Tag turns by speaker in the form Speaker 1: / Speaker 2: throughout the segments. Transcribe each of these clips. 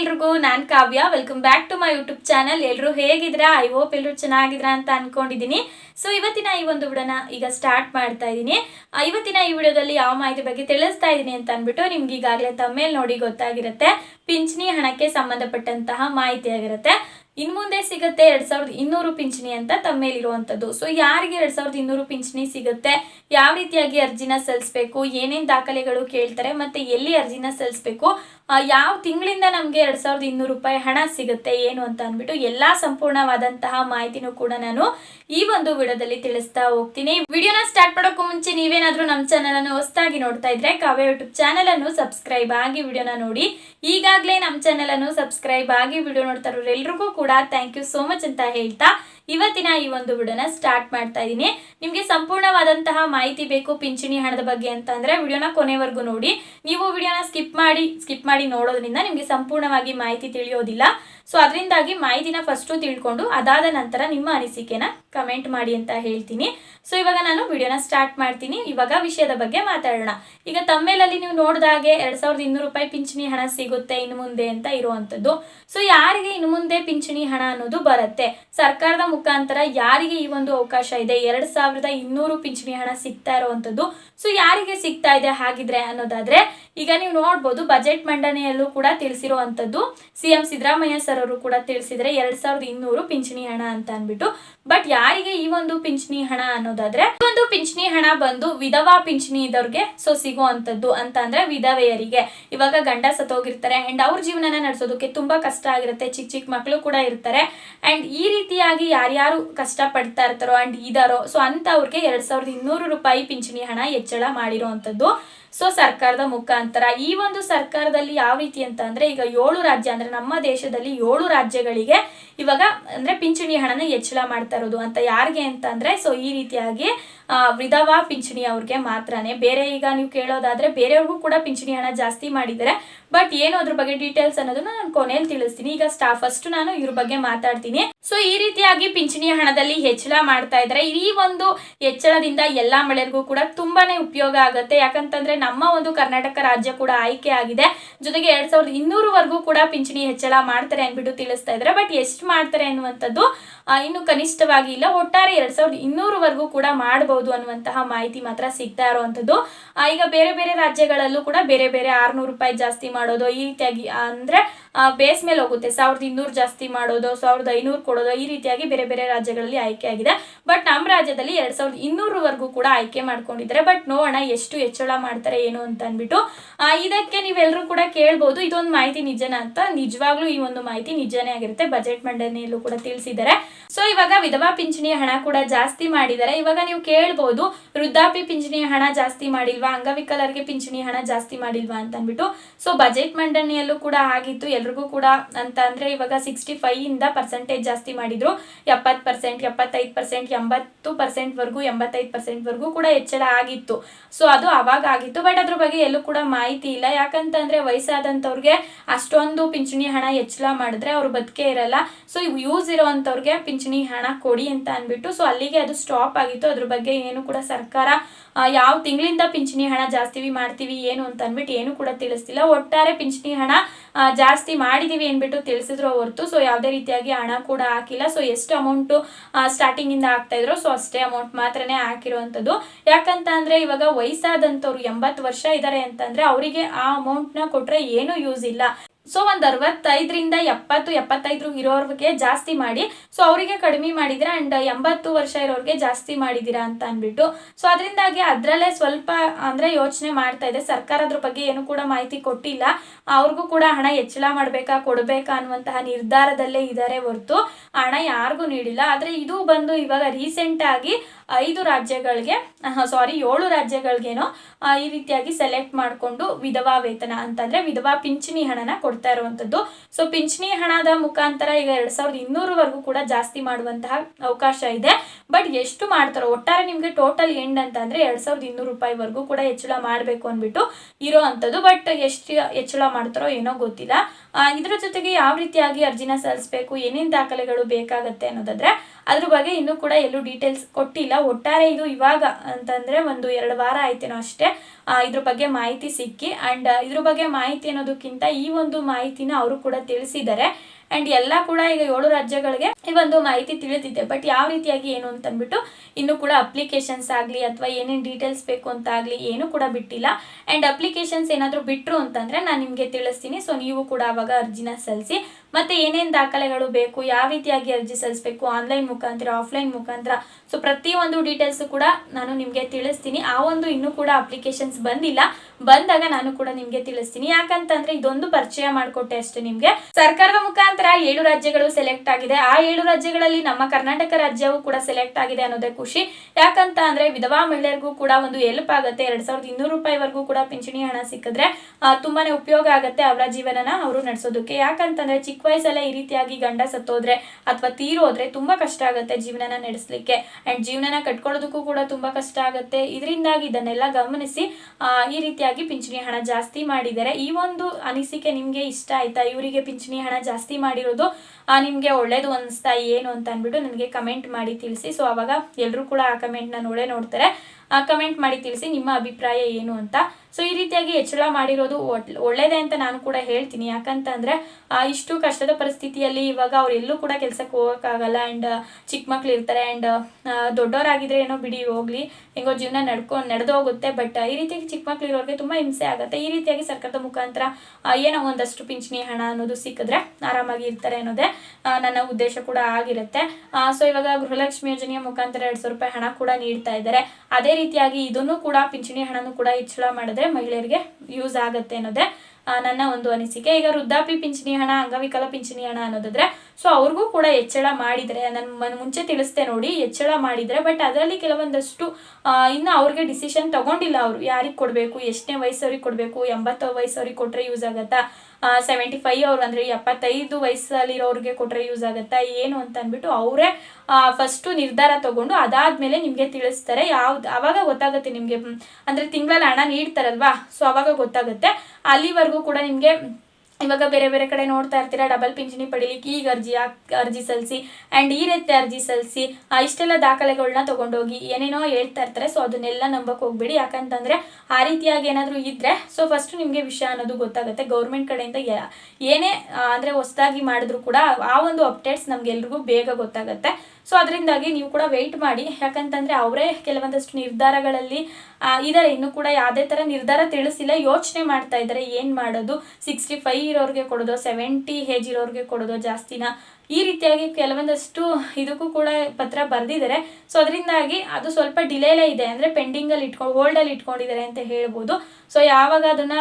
Speaker 1: ಎಲ್ರಿಗೂ, ನಾನು Kavya. Welcome back to my YouTube channel ಎಲ್ಲರೂ ಹೇಗಿದ್ರಾ? ಐ ಹೋಪ್ ಎಲ್ಲರೂ ಚೆನ್ನಾಗಿದ್ರಾ ಅಂತ ಅನ್ಕೊಂಡಿದ್ದೀನಿ ಸೊ ಇವತ್ತಿನ ಈ ಒಂದು ವಿಡಿಯೋನ ಈಗ ಸ್ಟಾರ್ಟ್ ಮಾಡ್ತಾ ಇದ್ದೀನಿ ಇವತ್ತಿನ ಈ ವಿಡಿಯೋದಲ್ಲಿ ಯಾವ ಮಾಹಿತಿ ಬಗ್ಗೆ ತಿಳಿಸ್ತಾ ಇದ್ದೀನಿ ಅಂತ ಅಂದ್ಬಿಟ್ಟು ನಿಮ್ಗೆ ಈಗಾಗಲೇ ತಮ್ಮೇಲೆ ನೋಡಿ ಗೊತ್ತಾಗಿರುತ್ತೆ. ಪಿಂಚಣಿ ಹಣಕ್ಕೆ ಸಂಬಂಧಪಟ್ಟಂತಹ ಮಾಹಿತಿ ಆಗಿರುತ್ತೆ. ಇನ್ ಮುಂದೆ ಸಿಗುತ್ತೆ ಎರಡ್ ಸಾವಿರದ ಇನ್ನೂರು ಪಿಂಚಣಿ ಅಂತ ತಮ್ಮೇಲಿರುವಂಥದ್ದು ಸೊ ಯಾರಿಗೆ ಎರಡ್ ಸಾವಿರದ ಇನ್ನೂರು ಪಿಂಚಣಿ ಸಿಗುತ್ತೆ? ಯಾವ ರೀತಿಯಾಗಿ ಅರ್ಜಿನ ಸಲ್ಲಿಸಬೇಕು? ಏನೇನ್ ದಾಖಲೆಗಳು ಕೇಳ್ತಾರೆ? ಮತ್ತೆ ಎಲ್ಲಿ ಅರ್ಜಿನ ಸಲ್ಲಿಸಬೇಕು? ಯಾವ ತಿಂಗಳಿಂದ ನಮಗೆ ಎರಡ್ ಸಾವಿರದ ಇನ್ನೂರು ರೂಪಾಯಿ ಹಣ ಸಿಗುತ್ತೆ, ಏನು ಅಂತ ಅಂದ್ಬಿಟ್ಟು ಎಲ್ಲಾ ಸಂಪೂರ್ಣವಾದಂತಹ ಮಾಹಿತಿನೂ ಕೂಡ ನಾನು ಈ ಒಂದು ವಿಡಿಯೋದಲ್ಲಿ ತಿಳಿಸ್ತಾ ಹೋಗ್ತೀನಿ. ವಿಡಿಯೋನ ಸ್ಟಾರ್ಟ್ ಮಾಡೋಕ್ಕೂ ಮುಂಚೆ ನೀವೇನಾದ್ರೂ ನಮ್ಮ ಚಾನಲ್ ಅನ್ನು ಹೊಸದಾಗಿ ನೋಡ್ತಾ ಇದ್ರೆ ಕಾವ್ಯ ಯೂಟ್ಯೂಬ್ ಚಾನಲ್ ಅನ್ನು ಸಬ್ಸ್ಕ್ರೈಬ್ ಆಗಿ ವಿಡಿಯೋನ ನೋಡಿ. ಈಗಾಗಲೇ ನಮ್ಮ ಚಾನಲ್ ಅನ್ನು ಸಬ್ಸ್ಕ್ರೈಬ್ ಆಗಿ ವಿಡಿಯೋ ನೋಡ್ತಾ ಎಲ್ರಿಗೂ ಎಲ್ರಿಗೂ ಕೂಡ. ಥ್ಯಾಂಕ್ ಯು ಸೋ ಮಚ್ ಅಂತ ಹೇಳ್ತಾ ಇವತ್ತಿನ ಈ ಒಂದು ವಿಡಿಯೋನ ಸ್ಟಾರ್ಟ್ ಮಾಡ್ತಾ ಇದ್ದೀನಿ ನಿಮಗೆ ಸಂಪೂರ್ಣವಾದಂತಹ ಮಾಹಿತಿ ಬೇಕು ಪಿಂಚಣಿ ಹಣದ ಬಗ್ಗೆ ಅಂತ ಅಂದ್ರೆ ವಿಡಿಯೋನ ಕೊನೆವರೆಗೂ ನೋಡಿ. ನೀವು ವಿಡಿಯೋನ ಸ್ಕಿಪ್ ಮಾಡಿ ಸ್ಕಿಪ್ ಮಾಡಿ ನೋಡೋದ್ರಿಂದ ನಿಮಗೆ ಸಂಪೂರ್ಣವಾಗಿ ಮಾಹಿತಿ ತಿಳಿಯೋದಿಲ್ಲ. ಸೊ ಅದರಿಂದಾಗಿ ಮಾಹಿತಿನ ಫಸ್ಟು ತಿಳ್ಕೊಂಡು ಅದಾದ ನಂತರ ನಿಮ್ಮ ಅನಿಸಿಕೆನ ಕಮೆಂಟ್ ಮಾಡಿ ಅಂತ ಹೇಳ್ತೀನಿ. ಸೊ ಇವಾಗ ನಾನು ವಿಡಿಯೋನ ಸ್ಟಾರ್ಟ್ ಮಾಡ್ತೀನಿ. ಇವಾಗ ವಿಷಯದ ಬಗ್ಗೆ ಮಾತಾಡೋಣ. ಈಗ ತಮ್ಮೇಲಲ್ಲಿ ನೀವು ನೋಡಿದಾಗೆ ಎರಡ್ ಸಾವಿರದ ಇನ್ನೂರು ರೂಪಾಯಿ ಪಿಂಚಣಿ ಹಣ ಸಿಗುತ್ತೆ ಇನ್ನು ಮುಂದೆ ಅಂತ ಇರುವಂತದ್ದು. ಸೊ ಯಾರಿಗೆ ಇನ್ನು ಮುಂದೆ ಪಿಂಚಣಿ ಹಣ ಅನ್ನೋದು ಬರುತ್ತೆ? ಸರ್ಕಾರದ ಮುಖಾಂತರ ಯಾರಿಗೆ ಈ ಒಂದು ಅವಕಾಶ ಇದೆ? ಎರಡ್ ಸಾವಿರದ ಇನ್ನೂರು ಪಿಂಚಣಿ ಹಣ ಸಿಗ್ತಾ ಇರುವಂತದ್ದು ಸೊ ಯಾರಿಗೆ ಸಿಗ್ತಾ ಇದೆ ಹಾಗಿದ್ರೆ ಅನ್ನೋದಾದ್ರೆ ಈಗ ನೀವು ನೋಡ್ಬೋದು ಬಜೆಟ್ ಮಂಡನೆಯಲ್ಲೂ ಕೂಡ ತಿಳಿಸಿರುವಂತದ್ದು ಸಿ ಎಂ ಸಿದ್ದರಾಮಯ್ಯ ಸರ್ ಅವರು ಕೂಡ ತಿಳಿಸಿದ್ರೆ ಎರಡ್ ಸಾವಿರದ ಇನ್ನೂರು ಪಿಂಚಣಿ ಹಣ ಅಂತ ಅನ್ಬಿಟ್ಟು ಬಟ್ ಯಾರಿಗೆ ಈ ಒಂದು ಪಿಂಚಣಿ ಹಣ ಅನ್ನೋದಾದ್ರೆ, ಈ ಒಂದು ಪಿಂಚಣಿ ಹಣ ಬಂದು ವಿಧವಾ ಪಿಂಚಣಿ ಇದ್ದವ್ರಿಗೆ ಸೊ ಸಿಗುವಂತದ್ದು ಅಂತ ಅಂದ್ರೆ ವಿಧವೆಯರಿಗೆ. ಇವಾಗ ಗಂಡ ಸತ್ತೋಗಿರ್ತಾರೆ ಅಂಡ್ ಅವ್ರ ಜೀವನನ ನಡೆಸೋದಕ್ಕೆ ತುಂಬಾ ಕಷ್ಟ ಆಗಿರುತ್ತೆ. ಚಿಕ್ಕ ಚಿಕ್ಕ ಮಕ್ಕಳು ಕೂಡ ಇರ್ತಾರೆ. ಅಂಡ್ ಈ ರೀತಿಯಾಗಿ ಯಾರ್ಯಾರು ಕಷ್ಟ ಪಡ್ತಾ ಇರ್ತಾರೋ ಅಂಡ್ ಇದಾರೋ ಸೊ ಅಂತವ್ರಿಗೆ ಎರಡ್ ಸಾವಿರದ ಇನ್ನೂರು ರೂಪಾಯಿ ಪಿಂಚಣಿ ಹಣ ಹೆಚ್ಚಳ ಮಾಡಿರುವಂತದ್ದು ಸೊ ಸರ್ಕಾರದ ಮುಖಾಂತರ ಈ ಒಂದು ಸರ್ಕಾರದಲ್ಲಿ ಯಾವ ರೀತಿ ಅಂತ ಅಂದ್ರೆ ಈಗ ಏಳು ರಾಜ್ಯ ಅಂದ್ರೆ ನಮ್ಮ ದೇಶದಲ್ಲಿ ಏಳು ರಾಜ್ಯಗಳಿಗೆ ಇವಾಗ ಅಂದ್ರೆ ಪಿಂಚಣಿ ಹಣನ ಹೆಚ್ಚಳ ಮಾಡ್ತಾ ಇರೋದು ಅಂತ ಯಾರಿಗೆ ಅಂತ ಅಂದ್ರೆ ಸೊ ಈ ರೀತಿಯಾಗಿ ವಿಧವಾ ಪಿಂಚಣಿ ಅವ್ರಿಗೆ ಮಾತ್ರನೇ. ಬೇರೆ ಈಗ ನೀವು ಕೇಳೋದಾದ್ರೆ ಬೇರೆಯವ್ರಿಗೂ ಕೂಡ ಪಿಂಚಣಿ ಹಣ ಜಾಸ್ತಿ ಮಾಡಿದ್ದಾರೆ. ಬಟ್ ಏನು ಅದ್ರ ಬಗ್ಗೆ ಡೀಟೇಲ್ಸ್ ಅನ್ನೋದನ್ನ ನಾನು ಕೊನೆಯಲ್ಲಿ ತಿಳಿಸ್ತೀನಿ. ಈಗ ಸ್ಟಾ ಫಸ್ಟ್ ನಾನು ಇವ್ರ ಬಗ್ಗೆ ಮಾತಾಡ್ತೀನಿ. ಸೊ ಈ ರೀತಿಯಾಗಿ ಪಿಂಚಣಿ ಹಣದಲ್ಲಿ ಹೆಚ್ಚಳ ಮಾಡ್ತಾ ಇದ್ದಾರೆ. ಈ ಒಂದು ಹೆಚ್ಚಳದಿಂದ ಎಲ್ಲಾ ಮಳೆಗೂ ಕೂಡ ತುಂಬಾನೇ ಉಪಯೋಗ ಆಗುತ್ತೆ. ಯಾಕಂತಂದ್ರೆ ನಮ್ಮ ಒಂದು ಕರ್ನಾಟಕ ರಾಜ್ಯ ಕೂಡ ಆಯ್ಕೆ ಆಗಿದೆ. ಜೊತೆಗೆ ಎರಡ್ ಸಾವಿರದ ಇನ್ನೂರವರೆಗೂ ಕೂಡ ಪಿಂಚಣಿ ಹೆಚ್ಚಳ ಮಾಡ್ತಾರೆ ಅನ್ಬಿಟ್ಟು ತಿಳಿಸ್ತಾ ಇದ್ದಾರೆ. ಬಟ್ ಎಷ್ಟು ಮಾಡ್ತಾರೆ ಅನ್ನುವಂಥದ್ದು ಇನ್ನು ಕನಿಷ್ಠವಾಗಿ ಇಲ್ಲ. ಒಟ್ಟಾರೆ ಎರಡ್ ಸಾವಿರದ ಇನ್ನೂರವರೆಗೂ ಕೂಡ ಮಾಡಬಹುದು ಅನ್ನುವಂತಹ ಮಾಹಿತಿ ಮಾತ್ರ ಸಿಗ್ತಾ ಇರುವಂತದ್ದು ಈಗ ಬೇರೆ ಬೇರೆ ರಾಜ್ಯಗಳಲ್ಲೂ ಕೂಡ ಬೇರೆ ಬೇರೆ ಆರ್ನೂರು ರೂಪಾಯಿ ಜಾಸ್ತಿ ಮಾಡೋದು ಈ ರೀತಿಯಾಗಿ ಅಂದ್ರೆ ಬೇಸ್ ಮೇಲೆ ಹೋಗುತ್ತೆ. ಸಾವಿರದ ಇನ್ನೂರು ಜಾಸ್ತಿ ಮಾಡೋದು, ಸಾವಿರದ ಐನೂರು ಕೊಡೋದು, ಈ ರೀತಿಯಾಗಿ ಬೇರೆ ಬೇರೆ ರಾಜ್ಯಗಳಲ್ಲಿ ಆಯ್ಕೆ ಆಗಿದೆ. ಬಟ್ ನಮ್ಮ ರಾಜ್ಯದಲ್ಲಿ ಎರಡ್ ಸಾವಿರದ ಇನ್ನೂರವರೆಗೂ ಕೂಡ ಆಯ್ಕೆ ಮಾಡ್ಕೊಂಡಿದ್ದಾರೆ. ಬಟ್ ನೋಡೋಣ ಎಷ್ಟು ಹೆಚ್ಚಳ ಮಾಡ್ತಾರೆ ಏನು ಅಂತ ಅಂದ್ಬಿಟ್ಟು. ಇದಕ್ಕೆ ನೀವೆಲ್ಲರೂ ಕೂಡ ಕೇಳ್ಬೋದು. ಇದೊಂದು ಮಾಹಿತಿ ನಿಜನ ಅಂತ ನಿಜವಾಗ್ಲೂ ಈ ಒಂದು ಮಾಹಿತಿ ನಿಜನೇ ಆಗಿರುತ್ತೆ. ಬಜೆಟ್ ಮಂಡನೆಯಲ್ಲೂ ಕೂಡ ತಿಳಿಸಿದ್ದಾರೆ. ಸೊ ಇವಾಗ ವಿಧವಾ ಪಿಂಚಣಿ ಹಣ ಕೂಡ ಜಾಸ್ತಿ ಮಾಡಿದ್ದಾರೆ. ಇವಾಗ ನೀವು ಕೇಳ್ಬೋದು ವೃದ್ಧಾಪಿ ಪಿಂಚಣಿ ಹಣ ಜಾಸ್ತಿ ಮಾಡಿಲ್ವಾ? ಅಂಗವಿಕಲರಿಗೆ ಪಿಂಚಣಿ ಹಣ ಜಾಸ್ತಿ ಮಾಡಿಲ್ವಾ ಅಂತ ಅಂದ್ಬಿಟ್ಟು. ಸೊ ಬಜೆಟ್ ಮಂಡನೆಯಲ್ಲೂ ಕೂಡ ಆಗಿತ್ತು. ಎಲ್ರಿಗೂ ಕೂಡ ಅಂತ ಅಂದ್ರೆ ಇವಾಗ ಸಿಕ್ಸ್ಟಿ ಫೈವ್ ಇಂದ ಪರ್ಸೆಂಟೇಜ್ ಜಾಸ್ತಿ ಮಾಡಿದ್ರು. ಎಪ್ಪತ್ತು ಪರ್ಸೆಂಟ್ ಎಪ್ಪತ್ತೈದು ಪರ್ಸೆಂಟ್ ಎಂಬತ್ತು ಪರ್ಸೆಂಟ್ ವರ್ಗೂ ಎಂಬತ್ತೈದು ಪರ್ಸೆಂಟ್ ವರೆಗೂ ಕೂಡ ಹೆಚ್ಚಳ ಆಗಿತ್ತು. ಸೊ ಅದು ಅವಾಗ ಆಗಿತ್ತು. ಬಟ್ ಅದ್ರ ಬಗ್ಗೆ ಎಲ್ಲೂ ಕೂಡ ಮಾಹಿತಿ ಇಲ್ಲ. ಯಾಕಂತಂದ್ರೆ ವಯಸ್ಸಾದಂಥವ್ರಿಗೆ ಅಷ್ಟೊಂದು ಪಿಂಚಣಿ ಹಣ ಹೆಚ್ಚಳ ಮಾಡಿದ್ರೆ ಅವ್ರು ಬದುಕೇ ಇರಲ್ಲ. ಸೊ ಯೂಸ್ ಇರೋವಂಥವ್ರಿಗೆ ಪಿಂಚಣಿ ಹಣ ಕೊಡಿ ಅಂತ ಅಂದ್ಬಿಟ್ಟು ಸೊ ಅಲ್ಲಿಗೆ ಅದು ಸ್ಟಾಪ್ ಆಗಿತ್ತು. ಅದ್ರ ಬಗ್ಗೆ ಏನು ಕೂಡ ಸರ್ಕಾರ ಯಾವ ತಿಂಗಳಿಂದ ಪಿಂಚಣಿ ಹಣ ಜಾಸ್ತಿ ಮಾಡ್ತೀವಿ ಏನು ಅಂತ ಅಂದ್ಬಿಟ್ಟು ಏನು ಕೂಡ ತಿಳಿಸ್ತಿಲ್ಲ. ಒಟ್ಟಾರೆ ಪಿಂಚಣಿ ಹಣ ಆ, ಜಾಸ್ತಿ ಮಾಡಿದೀವಿ ಅಂದ್ಬಿಟ್ಟು ತಿಳಿಸಿದ್ರು ಹೊರತು. ಸೊ ಯಾವುದೇ ರೀತಿಯಾಗಿ ಹಣ ಕೂಡ ಹಾಕಿಲ್ಲ. ಸೊ ಎಷ್ಟು ಅಮೌಂಟು ಸ್ಟಾರ್ಟಿಂಗ್ ಇಂದ ಹಾಕ್ತಾ ಇದ್ರು ಸೊ ಅಷ್ಟೇ ಅಮೌಂಟ್ ಮಾತ್ರನೇ ಹಾಕಿರುವಂಥದ್ದು. ಯಾಕಂತ ಅಂದ್ರೆ ಇವಾಗ ವಯಸ್ಸಾದಂಥವ್ರು ಎಂಬತ್ತು ವರ್ಷ ಇದ್ದಾರೆ ಅಂತಂದ್ರೆ ಅವರಿಗೆ ಆ ಅಮೌಂಟ್ನ ಕೊಟ್ರೆ ಏನೂ ಯೂಸ್ ಇಲ್ಲ. ಸೊ ಒಂದ್ ಅರವತ್ತೈದರಿಂದ ಎಪ್ಪತ್ತು ಎಪ್ಪತ್ತೈದು ಇರೋರ್ಗೆ ಜಾಸ್ತಿ ಮಾಡಿ. ಸೊ ಅವರಿಗೆ ಕಡಿಮೆ ಮಾಡಿದಿರಾ ಅಂಡ್ ಎಂಬತ್ತು ವರ್ಷ ಇರೋರ್ಗೆ ಜಾಸ್ತಿ ಮಾಡಿದಿರಾ ಅಂತ ಅನ್ಬಿಟ್ಟು ಸೊ ಅದರಿಂದಾಗಿ ಅದ್ರಲ್ಲೇ ಸ್ವಲ್ಪ ಅಂದ್ರೆ ಯೋಚನೆ ಮಾಡ್ತಾ ಇದೆ. ಸರ್ಕಾರ ಅದ್ರ ಬಗ್ಗೆ ಏನು ಕೂಡ ಮಾಹಿತಿ ಕೊಟ್ಟಿಲ್ಲ. ಅವ್ರಿಗೂ ಕೂಡ ಹಣ ಹೆಚ್ಚಳ ಮಾಡ್ಬೇಕಾ, ಕೊಡ್ಬೇಕಾ ಅನ್ನುವಂತಹ ನಿರ್ಧಾರದಲ್ಲೇ ಇದ್ದಾರೆ ಹೊರತು. ಹಣ ಯಾರಿಗೂ ನೀಡಿಲ್ಲ. ಆದ್ರೆ ಇದು ಬಂದು ಇವಾಗ ರೀಸೆಂಟ್ ಆಗಿ ಐದು ರಾಜ್ಯಗಳಿಗೆ ಸಾರಿ ಏಳು ರಾಜ್ಯಗಳಿಗೇನೋ ಈ ರೀತಿಯಾಗಿ ಸೆಲೆಕ್ಟ್ ಮಾಡಿಕೊಂಡು ವಿಧವಾ ವೇತನ ಅಂತಂದ್ರೆ ವಿಧವಾ ಪಿಂಚಣಿ ಹಣನ ಕೊಡ್ತಾ ಇರುವಂತದ್ದು. ಸೊ ಪಿಂಚಣಿ ಹಣದ ಮುಖಾಂತರ ಈಗ ಎರಡ್ ಸಾವಿರದ ಇನ್ನೂರವರೆಗೂ ಕೂಡ ಜಾಸ್ತಿ ಮಾಡುವಂತಹ ಅವಕಾಶ ಇದೆ. ಬಟ್ ಎಷ್ಟು ಮಾಡ್ತಾರೋ, ಒಟ್ಟಾರೆ ನಿಮ್ಗೆ ಟೋಟಲ್ ಎಂಡ್ ಅಂತ ಅಂದ್ರೆ ಎರಡ್ ಸಾವಿರದ ಇನ್ನೂರು ರೂಪಾಯಿವರೆಗೂ ಕೂಡ ಹೆಚ್ಚಳ ಮಾಡಬೇಕು ಅಂದ್ಬಿಟ್ಟು ಇರೋ ಅಂಥದ್ದು. ಬಟ್ ಎಷ್ಟು ಹೆಚ್ಚಳ ಮಾಡ್ತಾರೋ ಏನೋ ಗೊತ್ತಿಲ್ಲ. ಇದ್ರ ಜೊತೆಗೆ ಯಾವ ರೀತಿಯಾಗಿ ಅರ್ಜಿನ ಸಲ್ಲಿಸಬೇಕು, ಏನೇನು ದಾಖಲೆಗಳು ಬೇಕಾಗತ್ತೆ ಅನ್ನೋದಾದ್ರೆ, ಅದ್ರ ಬಗ್ಗೆ ಇನ್ನೂ ಕೂಡ ಎಲ್ಲೂ ಡೀಟೇಲ್ಸ್ ಕೊಟ್ಟಿಲ್ಲ. ಒಟ್ಟಾರೆ ಇದು ಇವಾಗ ಅಂತಂದ್ರೆ ಒಂದು ಎರಡು ವಾರ ಆಯ್ತೇನೋ ಅಷ್ಟೇ. ಇದ್ರ ಬಗ್ಗೆ ಮಾಹಿತಿ ಸಿಕ್ಕಿ, ಅಂಡ್, ಇದ್ರ ಬಗ್ಗೆ ಮಾಹಿತಿ ಅನ್ನೋದಕ್ಕಿಂತ ಈ ಒಂದು ಮಾಹಿತಿನ ಅವರು ಕೂಡ ತಿಳಿಸಿದ್ದಾರೆ. ಅಂಡ್ ಎಲ್ಲ ಕೂಡ ಈಗ ಏಳು ರಾಜ್ಯಗಳಿಗೆ ಈ ಒಂದು ಮಾಹಿತಿ ತಿಳಿದಿದೆ. ಬಟ್ ಯಾವ ರೀತಿಯಾಗಿ ಏನು ಅಂತ ಅಂದ್ಬಿಟ್ಟು ಇನ್ನು ಕೂಡ ಅಪ್ಲಿಕೇಶನ್ಸ್ ಆಗಲಿ ಅಥವಾ ಏನೇನು ಡೀಟೇಲ್ಸ್ ಬೇಕು ಅಂತ ಆಗಲಿ ಏನು ಕೂಡ ಬಿಟ್ಟಿಲ್ಲ. ಅಂಡ್ ಅಪ್ಲಿಕೇಶನ್ಸ್ ಏನಾದರೂ ಬಿಟ್ಟರು ಅಂತಂದ್ರೆ ನಾನು ನಿಮಗೆ ತಿಳಿಸ್ತೀನಿ. ಸೊ ನೀವು ಕೂಡ ಅವಾಗ ಅರ್ಜಿನ ಸಲ್ಲಿಸಿ ಮತ್ತೆ ಏನೇನು ದಾಖಲೆಗಳು ಬೇಕು, ಯಾವ ರೀತಿಯಾಗಿ ಅರ್ಜಿ ಸಲ್ಲಿಸಬೇಕು ಆನ್ಲೈನ್ ಮುಖಾಂತರ ಆಫ್ಲೈನ್ ಮುಖಾಂತರ. ಸೊ ಪ್ರತಿಯೊಂದು ಡೀಟೇಲ್ಸ್ ಕೂಡ ನಾನು ನಿಮಗೆ ತಿಳಿಸ್ತೀನಿ. ಆ ಒಂದು ಇನ್ನೂ ಕೂಡ ಅಪ್ಲಿಕೇಶನ್ಸ್ ಬಂದಿಲ್ಲ. ಬಂದಾಗ ನಾನು ಕೂಡ ನಿಮಗೆ ತಿಳಿಸ್ತೀನಿ. ಯಾಕಂತಂದ್ರೆ ಇದೊಂದು ಪರಿಚಯ ಮಾಡಿಕೊಟ್ಟೆ ಅಷ್ಟೇ ನಿಮಗೆ. ಸರ್ಕಾರದ ಮುಖಾಂತರ ಏಳು ರಾಜ್ಯಗಳು ಸೆಲೆಕ್ಟ್ ಆಗಿದೆ. ಆ ಏಳು ರಾಜ್ಯಗಳಲ್ಲಿ ನಮ್ಮ ಕರ್ನಾಟಕ ರಾಜ್ಯವು ಕೂಡ ಸೆಲೆಕ್ಟ್ ಆಗಿದೆ ಅನ್ನೋದೇ ಖುಷಿ. ಯಾಕಂತ ಅಂದ್ರೆ ವಿಧವಾ ಮಹಿಳೆಯರಿಗೂ ಕೂಡ ಒಂದು ಹೆಲ್ಪ್ ಆಗುತ್ತೆ. ಎರಡ್ ಸಾವಿರದ ಇನ್ನೂರು ರೂಪಾಯಿವರೆಗೂ ಕೂಡ ಪಿಂಚಣಿ ಹಣ ಸಿಕ್ಕಿದ್ರೆ ತುಂಬಾನೇ ಉಪಯೋಗ ಆಗುತ್ತೆ ಅವರ ಜೀವನನ ಅವರು ನಡೆಸೋದಕ್ಕೆ. ಯಾಕಂತಂದ್ರೆ ಚಿಕ್ಕ ವಯಸ್ಸಲ್ಲೇ ಈ ರೀತಿಯಾಗಿ ಗಂಡ ಸತ್ತೋದ್ರೆ ಅಥವಾ ತೀರೋದ್ರೆ ತುಂಬಾ ಕಷ್ಟ ಆಗುತ್ತೆ ಜೀವನನ ನಡೆಸಲಿಕ್ಕೆ. ಅಂಡ್ ಜೀವನನ ಕಟ್ಕೊಳ್ಳೋದಕ್ಕೂ ಕೂಡ ತುಂಬಾ ಕಷ್ಟ ಆಗುತ್ತೆ. ಇದರಿಂದಾಗಿ ಇದನ್ನೆಲ್ಲ ಗಮನಿಸಿ ಈ ರೀತಿಯಾಗಿ ಪಿಂಚಣಿ ಹಣ ಜಾಸ್ತಿ ಮಾಡಿದ್ದಾರೆ ಈ ಒಂದು ಅನಿಸಿಕೆ ನಿಮ್ಗೆ ಇಷ್ಟ ಆಯ್ತಾ? ಇವರಿಗೆ ಪಿಂಚಣಿ ಹಣ ಜಾಸ್ತಿ ಮಾಡಿರೋದು ನಿಮ್ಗೆ ಒಳ್ಳೇದು ಅನಿಸ್ತಾ ಏನು ಅಂತ ಅಂದ್ಬಿಟ್ಟು ನನಗೆ ಕಮೆಂಟ್ ಮಾಡಿ ತಿಳಿಸಿ. ಸೊ ಅವಾಗ ಎಲ್ಲರೂ ಕೂಡ ಆ ಕಮೆಂಟ್ನ ನೋಡೇ ನೋಡ್ತಾರೆ. ಕಮೆಂಟ್ ಮಾಡಿ ತಿಳಿಸಿ ನಿಮ್ಮ ಅಭಿಪ್ರಾಯ ಏನು ಅಂತ. ಸೊ ಈ ರೀತಿಯಾಗಿ ಹೆಚ್ಚಳ ಮಾಡಿರೋದು ಒಳ್ಳೇದೇ ಅಂತ ನಾನು ಕೂಡ ಹೇಳ್ತೀನಿ. ಯಾಕಂತಂದರೆ ಇಷ್ಟು ಕಷ್ಟದ ಪರಿಸ್ಥಿತಿಯಲ್ಲಿ ಇವಾಗ ಅವ್ರು ಎಲ್ಲೂ ಕೂಡ ಕೆಲ್ಸಕ್ಕೆ ಹೋಗೋಕ್ಕಾಗಲ್ಲ. ಆ್ಯಂಡ್ ಚಿಕ್ಕ ಮಕ್ಳು ಇರ್ತಾರೆ. ಆ್ಯಂಡ್ ದೊಡ್ಡವರಾಗಿದ್ರೆ ಏನೋ ಬಿಡಿ, ಹೋಗ್ಲಿ. ಹೆಂಗೋ ಜೀವನ ನಡ್ಕೊಂಡು ನಡೆದು ಹೋಗುತ್ತೆ. ಬಟ್ ಈ ರೀತಿಯಾಗಿ ಚಿಕ್ಕ ಮಕ್ಳು ಇರೋರಿಗೆ ತುಂಬ ಹಿಂಸೆ ಆಗುತ್ತೆ. ಈ ರೀತಿಯಾಗಿ ಸರ್ಕಾರದ ಮುಖಾಂತರ ಏನೋ ಒಂದಷ್ಟು ಪಿಂಚಣಿ ಹಣ ಅನ್ನೋದು ಸಿಕ್ಕಿದ್ರೆ ಆರಾಮಾಗಿ ಇರ್ತಾರೆ ಅನ್ನೋದೇ ನನ್ನ ಉದ್ದೇಶ ಕೂಡ ಆಗಿರುತ್ತೆ. ಸೊ ಇವಾಗ ಗೃಹಲಕ್ಷ್ಮಿ ಯೋಜನೆಯ ಮುಖಾಂತರ ಎರಡು ಸಾವಿರ ರೂಪಾಯಿ ಹಣ ಕೂಡ ನೀಡ್ತಾ ಇದ್ದಾರೆ. ಅದೇ ರೀತಿಯಾಗಿ ಇದನ್ನು ಕೂಡ ಪಿಂಚಣಿ ಹಣನೂ ಕೂಡ ಹೆಚ್ಚಳ ಮಾಡಿದ್ರೆ ಮಹಿಳೆಯರಿಗೆ ಯೂಸ್ ಆಗುತ್ತೆ ಅನ್ನೋದೇ ನನ್ನ ಒಂದು ಅನಿಸಿಕೆ. ಈಗ ವೃದ್ಧಾಪಿ ಪಿಂಚಣಿ ಹಣ, ಅಂಗವಿಕಲ ಪಿಂಚಣಿ ಹಣ ಅನ್ನೋದಾದ್ರೆ, ಸೊ ಅವ್ರಿಗೂ ಕೂಡ ಹೆಚ್ಚಳ ಮಾಡಿದರೆ, ನಾನು ಮುಂಚೆ ತಿಳಿಸ್ತೆ ನೋಡಿ, ಹೆಚ್ಚಳ ಮಾಡಿದರೆ ಬಟ್ ಅದರಲ್ಲಿ ಕೆಲವೊಂದಷ್ಟು ಇನ್ನು ಅವ್ರಿಗೆ ಡಿಸಿಷನ್ ತಗೊಂಡಿಲ್ಲ ಅವರು. ಯಾರಿಗೆ ಕೊಡಬೇಕು? ಎಷ್ಟನೇ ವಯಸ್ಸವ್ರಿಗೆ ಕೊಡಬೇಕು? ಎಂಬತ್ತು ವಯಸ್ಸವ್ರಿಗೆ ಕೊಟ್ಟರೆ ಯೂಸ್ ಆಗುತ್ತಾ? ಸೆವೆಂಟಿ ಫೈವ್ ಅವ್ರು ಅಂದರೆ ಎಪ್ಪತ್ತೈದು ವಯಸ್ಸಲ್ಲಿರೋರಿಗೆ ಕೊಟ್ಟರೆ ಯೂಸ್ ಆಗುತ್ತಾ? ಏನು ಅಂತ ಅಂದ್ಬಿಟ್ಟು ಅವರೇ ಫಸ್ಟು ನಿರ್ಧಾರ ತಗೊಂಡು ಅದಾದಮೇಲೆ ನಿಮಗೆ ತಿಳಿಸ್ತಾರೆ. ಯಾವ್ದು ಆವಾಗ ಗೊತ್ತಾಗುತ್ತೆ ನಿಮಗೆ. ಅಂದರೆ ತಿಂಗಳಲ್ಲಿ ಹಣ ನೀಡ್ತಾರಲ್ವಾ? ಸೊ ಅವಾಗ ಗೊತ್ತಾಗುತ್ತೆ. ಅಲ್ಲಿವರೆಗೂ ಕೂಡ ನಿಮಗೆ ಇವಾಗ ಬೇರೆ ಬೇರೆ ಕಡೆ ನೋಡ್ತಾ ಇರ್ತೀರಾ ಡಬಲ್ ಪಿಂಚಣಿ ಪಡೀಲಿಕ್ಕೆ ಈಗ ಅರ್ಜಿ ಅರ್ಜಿ ಸಲ್ಲಿಸಿ ಆ್ಯಂಡ್ ಈ ರೀತಿ ಅರ್ಜಿ ಸಲ್ಲಿಸಿ ಇಷ್ಟೆಲ್ಲ ದಾಖಲೆಗಳನ್ನ ತಗೊಂಡೋಗಿ ಏನೇನೋ ಹೇಳ್ತಾ ಇರ್ತಾರೆ ಸೊ ಅದನ್ನೆಲ್ಲ ನಂಬಕ್ಕೆ ಹೋಗ್ಬೇಡಿ. ಯಾಕಂತಂದ್ರೆ ಆ ರೀತಿಯಾಗಿ ಏನಾದರೂ ಇದ್ರೆ ಸೊ ಫಸ್ಟ್ ನಿಮಗೆ ವಿಷಯ ಅನ್ನೋದು ಗೊತ್ತಾಗುತ್ತೆ. ಗೌರ್ಮೆಂಟ್ ಕಡೆಯಿಂದ ಏನೇ ಅಂದರೆ ಹೊಸದಾಗಿ ಮಾಡಿದ್ರು ಕೂಡ ಆ ಒಂದು ಅಪ್ಡೇಟ್ಸ್ ನಮಗೆಲ್ರಿಗೂ ಬೇಗ ಗೊತ್ತಾಗುತ್ತೆ. ಸೊ ಅದರಿಂದಾಗಿ ನೀವು ಕೂಡ ವೆಯ್ಟ್ ಮಾಡಿ. ಯಾಕಂತಂದ್ರೆ ಅವರೇ ಕೆಲವೊಂದಷ್ಟು ನಿರ್ಧಾರಗಳಲ್ಲಿ ಇದ್ದಾರೆ ಇನ್ನು ಕೂಡ ಯಾವುದೇ ಥರ ನಿರ್ಧಾರ ತಿಳಿಸಿಲ್ಲ. ಯೋಚನೆ ಮಾಡ್ತಾ ಇದ್ದಾರೆ. ಏನು ಮಾಡೋದು? ಸಿಕ್ಸ್ಟಿ ಫೈವ್ ಇರೋರಿಗೆ ಕೊಡೋದು ಸೆವೆಂಟಿ ಏಜ್ ಇರೋರಿಗೆ ಕೊಡೋದು ಜಾಸ್ತಿನ ಈ ರೀತಿಯಾಗಿ ಕೆಲವೊಂದಷ್ಟು ಇದಕ್ಕೂ ಕೂಡ ಪತ್ರ ಬರೆದಿದ್ದಾರೆ. ಸೊ ಅದರಿಂದಾಗಿ ಅದು ಸ್ವಲ್ಪ ಡಿಲೇಲೇ ಇದೆ. ಅಂದರೆ ಪೆಂಡಿಂಗಲ್ಲಿ ಇಟ್ಕೊಂಡು ಹೋಲ್ಡಲ್ಲಿ ಇಟ್ಕೊಂಡಿದ್ದಾರೆ ಅಂತ ಹೇಳ್ಬೋದು. ಸೊ ಯಾವಾಗ ಅದನ್ನ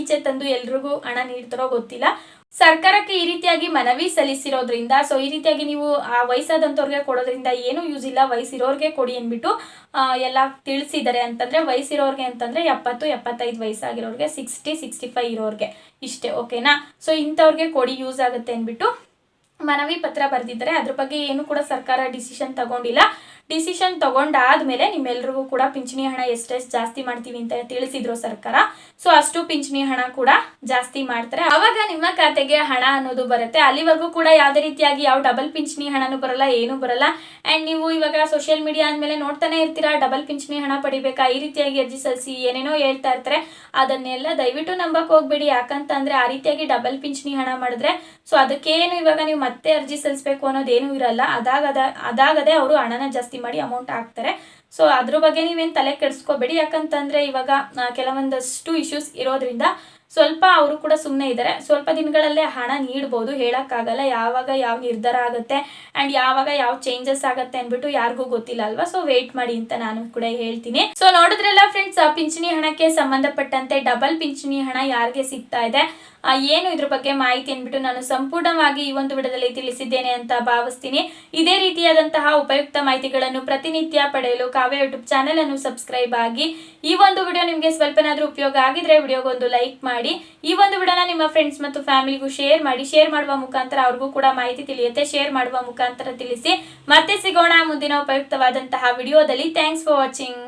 Speaker 1: ಈಚೆ ತಂದು ಎಲ್ರಿಗೂ ಹಣ ನೀಡ್ತಾರೋ ಗೊತ್ತಿಲ್ಲ. ಸರ್ಕಾರಕ್ಕೆ ಈ ರೀತಿಯಾಗಿ ಮನವಿ ಸಲ್ಲಿಸಿರೋದ್ರಿಂದ ಸೊ ಈ ರೀತಿಯಾಗಿ ನೀವು ಆ ವಯಸ್ಸಾದಂಥವ್ರಿಗೆ ಕೊಡೋದ್ರಿಂದ ಏನೂ ಯೂಸ್ ಇಲ್ಲ, ವಯಸ್ಸಿರೋರ್ಗೆ ಕೊಡಿ ಅಂದ್ಬಿಟ್ಟು ಎಲ್ಲ ತಿಳಿಸಿದ್ದಾರೆ ಅಂತಂದ್ರೆ, ವಯಸ್ಸಿರೋರಿಗೆ ಅಂತಂದ್ರೆ ಎಪ್ಪತ್ತು, ಎಪ್ಪತ್ತೈದು ವಯಸ್ಸಾಗಿರೋರಿಗೆ ಸಿಕ್ಸ್ಟಿ ಸಿಕ್ಸ್ಟಿ ಫೈವ್ ಇರೋರಿಗೆ ಇಷ್ಟೇ ಓಕೆನಾ ಸೊ ಇಂಥವ್ರಿಗೆ ಕೊಡಿ ಯೂಸ್ ಆಗುತ್ತೆ ಅಂದ್ಬಿಟ್ಟು ಮನವಿ ಪತ್ರ ಬರೆದಿದ್ದಾರೆ. ಅದ್ರ ಬಗ್ಗೆ ಏನು ಕೂಡ ಸರ್ಕಾರ ಡಿಸಿಷನ್ ತಗೊಂಡಿಲ್ಲ. ಡಿಸಿಷನ್ ತಗೊಂಡಾದ್ಮೇಲೆ ನಿಮ್ಮೆಲ್ರಿಗೂ ಕೂಡ ಪಿಂಚಣಿ ಹಣ ಎಷ್ಟೆಷ್ಟು ಜಾಸ್ತಿ ಮಾಡ್ತೀವಿ ಅಂತ ತಿಳಿಸಿದ್ರು ಸರ್ಕಾರ. ಸೊ ಅಷ್ಟು ಪಿಂಚಣಿ ಹಣ ಕೂಡ ಜಾಸ್ತಿ ಮಾಡ್ತಾರೆ. ಅವಾಗ ನಿಮ್ಮ ಖಾತೆಗೆ ಹಣ ಅನ್ನೋದು ಬರುತ್ತೆ. ಅಲ್ಲಿವರೆಗೂ ಕೂಡ ಯಾವುದೇ ರೀತಿಯಾಗಿ ಯಾವ ಡಬಲ್ ಪಿಂಚಣಿ ಹಣನೂ ಬರಲ್ಲ, ಏನು ಬರಲ್ಲ. ಅಂಡ್ ನೀವು ಇವಾಗ ಸೋಷಿಯಲ್ ಮೀಡಿಯಾ ಅಂದಮೇಲೆ ನೋಡ್ತಾನೆ ಇರ್ತೀರಾ ಡಬಲ್ ಪಿಂಚಣಿ ಹಣ ಪಡಿಬೇಕಾ? ಈ ರೀತಿಯಾಗಿ ಅರ್ಜಿ ಸಲ್ಲಿಸಿ ಏನೇನೋ ಹೇಳ್ತಾ ಇರ್ತಾರೆ. ಅದನ್ನೆಲ್ಲ ದಯವಿಟ್ಟು ನಂಬಕ್ ಹೋಗ್ಬೇಡಿ. ಯಾಕಂತಂದ್ರೆ ಆ ರೀತಿಯಾಗಿ ಡಬಲ್ ಪಿಂಚಣಿ ಹಣ ಮಾಡಿದ್ರೆ ಸೊ ಅದಕ್ಕೇನು ಇವಾಗ ನೀವು ಮತ್ತೆ ಅರ್ಜಿ ಸಲ್ಲಿಸಬೇಕು ಅನ್ನೋದೇನು ಇರಲ್ಲ. ಅದಾಗದ, ಅದಾಗದೆ ಅವರು ಹಣನ ಜಾಸ್ತಿ ಮಾಡಿ ಅಮೌಂಟ್ ಹಾಕ್ತಾರೆ. ಸೊ ಅದ್ರ ಬಗ್ಗೆ ನೀವೇನು ತಲೆ ಕೆಡಿಸ್ಕೋಬೇಡಿ. ಯಾಕಂತಂದ್ರೆ ಇವಾಗ ಕೆಲವೊಂದಷ್ಟು ಇಶ್ಯೂಸ್ ಇರೋದ್ರಿಂದ ಸ್ವಲ್ಪ ಅವರು ಕೂಡ ಸುಮ್ಮನೆ ಇದ್ದಾರೆ. ಸ್ವಲ್ಪ ದಿನಗಳಲ್ಲೇ ಹಣ ನೀಡ್ಬೋದು. ಹೇಳಕ್ಕಾಗಲ್ಲ. ಯಾವಾಗ ಯಾವ ನಿರ್ಧಾರ ಆಗುತ್ತೆ ಅಂಡ್ ಯಾವಾಗ ಯಾವ ಚೇಂಜಸ್ ಆಗುತ್ತೆ ಅಂದ್ಬಿಟ್ಟು ಯಾರಿಗೂ ಗೊತ್ತಿಲ್ಲ ಅಲ್ವಾ? ಸೊ ವೇಟ್ ಮಾಡಿ ಅಂತ ನಾನು ಕೂಡ ಹೇಳ್ತೀನಿ. ಸೊ ನೋಡಿದ್ರಲ್ಲ ಫ್ರೆಂಡ್ಸ್ ಪಿಂಚಣಿ ಹಣಕ್ಕೆ ಸಂಬಂಧಪಟ್ಟಂತೆ ಡಬಲ್ ಪಿಂಚಣಿ ಹಣ ಯಾರಿಗೆ ಸಿಗ್ತಾ ಇದೆ? ಏನು ಇದ್ರ ಬಗ್ಗೆ ಮಾಹಿತಿ ಅಂದ್ಬಿಟ್ಟು ನಾನು ಸಂಪೂರ್ಣವಾಗಿ ಈ ಒಂದು ವಿಡಿಯೋದಲ್ಲಿ ತಿಳಿಸಿದ್ದೇನೆ ಅಂತ ಭಾವಿಸ್ತೀನಿ. ಇದೇ ರೀತಿಯಾದಂತಹ ಉಪಯುಕ್ತ ಮಾಹಿತಿಗಳನ್ನು ಪ್ರತಿನಿತ್ಯ ಪಡೆಯಲು ಕಾವ್ಯ ಯೂಟ್ಯೂಬ್ ಚಾನೆಲ್ ಅನ್ನು ಸಬ್ಸ್ಕ್ರೈಬ್ ಆಗಿ ಈ ಒಂದು ವಿಡಿಯೋ ನಿಮಗೆ ಸ್ವಲ್ಪನಾದ್ರೂ ಉಪಯೋಗ ಆಗಿದ್ರೆ ವಿಡಿಯೋಗೊಂದು ಲೈಕ್ ಮಾಡಿ ಈ ಒಂದು ವಿಡಿಯೋನ ನಿಮ್ಮ ಫ್ರೆಂಡ್ಸ್ ಮತ್ತು ಫ್ಯಾಮಿಲಿಗೂ ಶೇರ್ ಮಾಡಿ. ಶೇರ್ ಮಾಡುವ ಮುಖಾಂತರ ಅವ್ರಿಗೂ ಕೂಡ ಮಾಹಿತಿ ತಿಳಿಯುತ್ತೆ. ಶೇರ್ ಮಾಡುವ ಮುಖಾಂತರ ತಿಳಿಸಿ. ಮತ್ತೆ ಸಿಗೋಣ ಮುಂದಿನ ಉಪಯುಕ್ತವಾದಂತಹ ವಿಡಿಯೋದಲ್ಲಿ. Thanks for watching